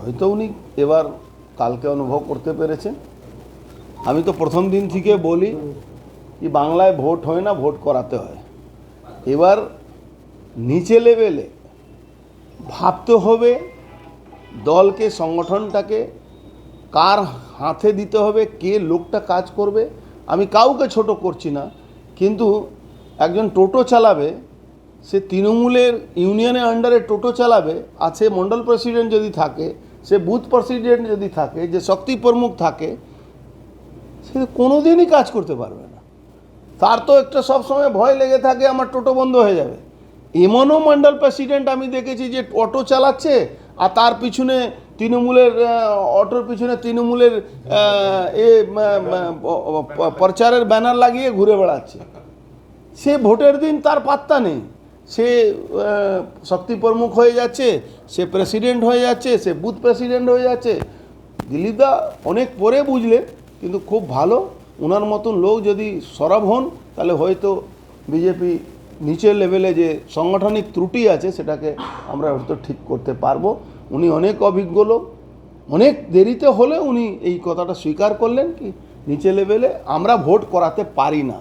হয়তো উনি এবার কালকে অনুভব করতে পেরেছেন। আমি তো প্রথম দিন থেকে বলি কি বাংলায় ভোট হয় না, ভোট করাতে হয়। এবার নিচে লেভেলে ভাবতে হবে দলকে, সংগঠনটাকে, কার হাতে দিতে হবে, কে লোকটা কাজ করবে, আমি কাউকে ছোট করছি না, কিন্তু একজন টোটো চালাবে, সে তৃণমূলের ইউনিয়নের আন্ডারে টোটো চালাবে, আর সে মণ্ডল প্রেসিডেন্ট যদি থাকে সে বুথ প্রেসিডেন্ট যদি থাকে, যে শক্তি প্রমুখ থাকে, সে কোনো দিনই কাজ করতে পারবে না। তার তো একটা সবসময় ভয় লেগে থাকে, আমার টোটো বন্ধ হয়ে যাবে। এমনও মন্ডল প্রেসিডেন্ট আমি দেখেছি যে অটো চালাচ্ছে, আর তার পিছনে তৃণমূলের অটোর পিছনে তৃণমূলের এ প্রচারের ব্যানার লাগিয়ে ঘুরে বেড়াচ্ছে। সে ভোটের দিন তার পাত্তা নেই। সে শক্তি প্রমুখ হয়ে যাচ্ছে, সে প্রেসিডেন্ট হয়ে যাচ্ছে, সে বুথ প্রেসিডেন্ট হয়ে যাচ্ছে। দিলীপদা অনেক পরে বুঝলেন কিন্তু খুব ভালো। ওনার মতন লোক যদি সরব হন, তাহলে হয়তো বিজেপি নিচের লেভেলে যে সাংগঠনিক ত্রুটি আছে, সেটাকে আমরা হয়তো ঠিক করতে পারব। উনি অনেক অভিজ্ঞ লোক। অনেক দেরিতে হলে উনি এই কথাটা স্বীকার করলেন কি, নিচে লেভেলে আমরা ভোট করাতে পারি না।